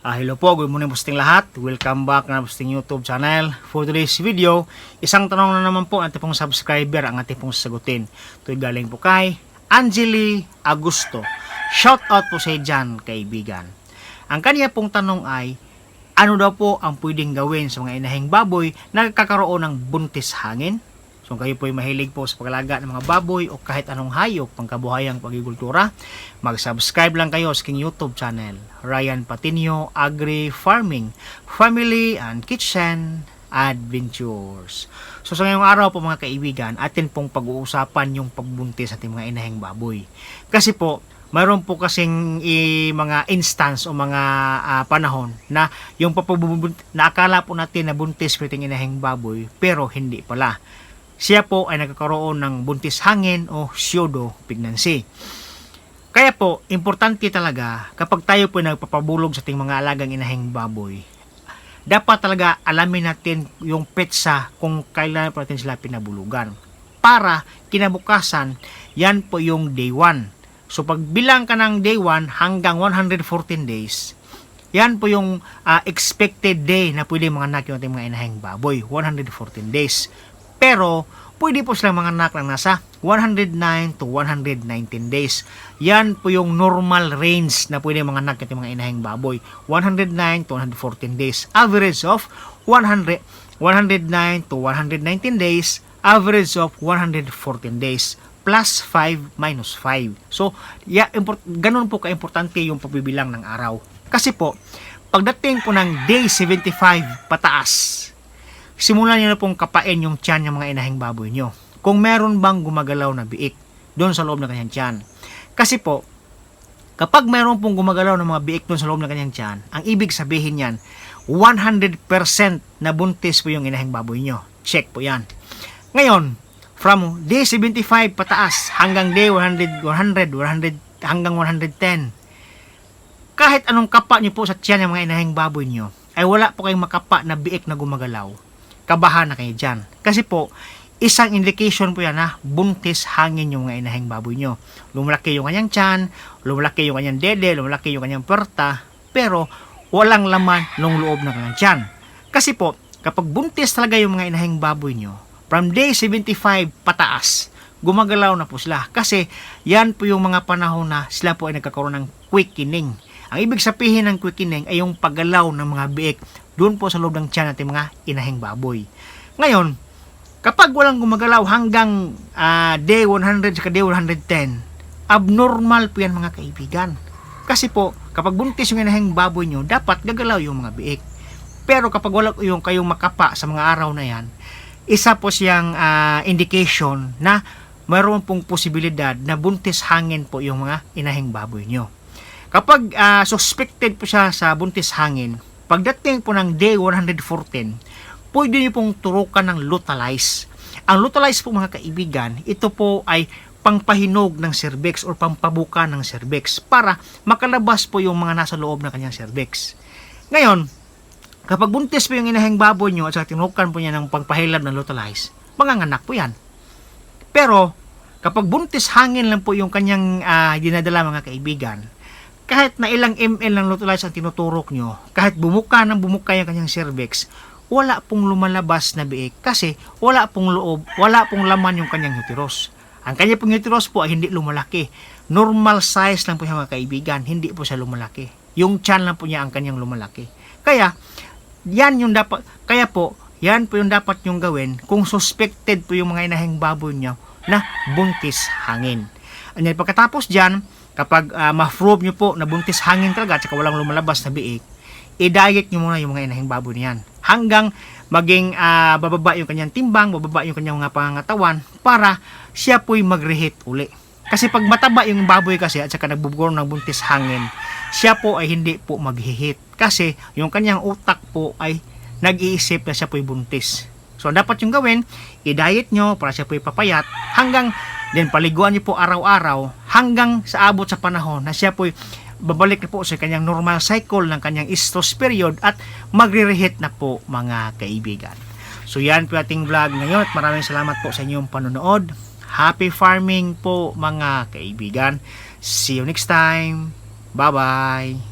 Ah, hello po, good morning posting lahat. Welcome back na posting YouTube channel. For today's video, isang tanong na naman po ang ating subscriber ang ating pong sagutin. Ito'y galing po kay Angeli Agusto. Shout out po sa dyan, kaibigan. Ang kanya pong tanong ay, ano daw po ang pwedeng gawin sa mga inahing baboy na nagkakaroon ng buntis hangin? So kayo po ay mahilig po sa paglaga ng mga baboy o kahit anong hayop pangkabuhayang pagigultura, mag-subscribe lang kayo sa king YouTube channel, Ryan Patinio Agri Farming, Family and Kitchen Adventures. So sa ngayong araw po mga kaibigan, atin pong pag-uusapan yung pagbuntis sa ating mga inahing baboy. Kasi po, mayroon po kasing i, mga instance o mga ah, panahon na yung papagbubuntis, na akala po natin na buntis po itong inahing baboy, pero hindi pala siya po ay nagkakaroon ng buntis hangin o pseudo pregnancy. Kaya po, importante talaga kapag tayo po nagpapabulog sa ating mga alagang inahing baboy, dapat talaga alamin natin yung petsa kung kailan po natin sila pinabulugan. Para kinabukasan, yan po yung day 1. So pag bilang ka ng day 1 hanggang 114 days, yan po yung ah, expected day na pwede mga yung ating mga inahing baboy, 114 days. Pero, pwede po silang mga anak ng nasa 109 to 119 days. Yan po yung normal range na pwede mga anak yung mga inahing baboy. 109 to 114 days. Average of 100, 109 to 119 days. Average of 114 days plus 5 minus 5. So, yeah, import, ganun po ka-importante yung pagbibilang ng araw. Kasi po, pagdating po ng day 75 pataas, simulan niyo na pong kapain yung tiyan ng mga inahing baboy nyo. Kung meron bang gumagalaw na biik doon sa loob ng kanyang tiyan. Kasi po, kapag meron pong gumagalaw ng mga biik doon sa loob ng kanyang tiyan, ang ibig sabihin yan, 100% na buntis po yung inahing baboy nyo. Check po yan. Ngayon, from day 75 pataas hanggang day 100, 100, 100 hanggang 110, kahit anong kapa nyo po sa tiyan ng mga inahing baboy nyo, ay wala po kayong makapa na biik na gumagalaw kabahan na kayo dyan. Kasi po, isang indication po yan na buntis hangin yung mga inahing baboy nyo. Lumalaki yung kanyang tiyan, lumalaki yung kanyang dede, lumalaki yung kanyang perta, pero walang laman ng loob ng kanyang tiyan. Kasi po, kapag buntis talaga yung mga inahing baboy nyo, from day 75 pataas, gumagalaw na po sila. Kasi yan po yung mga panahon na sila po ay nagkakaroon ng quickening. Ang ibig sabihin ng quickening ay yung paggalaw ng mga biik doon po sa loob ng tiyan natin mga inahing baboy. Ngayon, kapag walang gumagalaw hanggang ah, day 100 sa day 110, abnormal po yan mga kaibigan. Kasi po, kapag buntis yung inahing baboy nyo, dapat gagalaw yung mga biik. Pero kapag wala yung kayong makapa sa mga araw na yan, isa po siyang ah, indication na mayroon pong posibilidad na buntis hangin po yung mga inahing baboy nyo. Kapag ah, suspected po siya sa buntis hangin, pagdating po ng day 114, pwede niyo pong turukan ng Lutalize. Ang Lutalize po mga kaibigan, ito po ay pangpahinog ng cervix or pampabuka ng cervix para makalabas po yung mga nasa loob ng kanyang cervix. Ngayon, kapag buntis po yung inahing baboy nyo at saka tinukan po niya ng pangpahilab ng Lutalize, manganganak po yan. Pero, kapag buntis hangin lang po yung kanyang ah, dinadala mga kaibigan, kahit na ilang ml ng Lutolize ang tinuturok nyo, kahit bumuka ng bumuka yung kanyang cervix, wala pong lumalabas na biik kasi wala pong loob, wala pong laman yung kanyang uterus. Ang kanya pong uterus po ay hindi lumalaki. Normal size lang po siya mga kaibigan, hindi po siya lumalaki. Yung chan lang po niya ang kanyang lumalaki. Kaya, yan yung dapat, kaya po, yan po yung dapat yung gawin kung suspected po yung mga inahing baboy niyo na buntis hangin. And pagkatapos dyan, kapag uh, ma-prove nyo po na buntis hangin talaga at saka walang lumalabas na biik, i-diet nyo muna yung mga inahing baboy niyan. Hanggang maging ah, bababa yung kanyang timbang, bababa yung kanyang mga pangangatawan para siya po'y mag-reheat uli. Kasi pag mataba yung baboy kasi at saka nagbubugor ng buntis hangin, siya po ay hindi po maghihit. Kasi yung kanyang utak po ay nag-iisip na siya po'y buntis. So, ang dapat yung gawin, i-diet nyo para siya po'y papayat hanggang Then paliguan niyo po araw-araw hanggang sa abot sa panahon na siya po'y babalik na po sa kanyang normal cycle ng kanyang estrus period at magre-reheat na po mga kaibigan. So yan po ating vlog ngayon at maraming salamat po sa inyong panonood. Happy farming po mga kaibigan. See you next time. Bye-bye.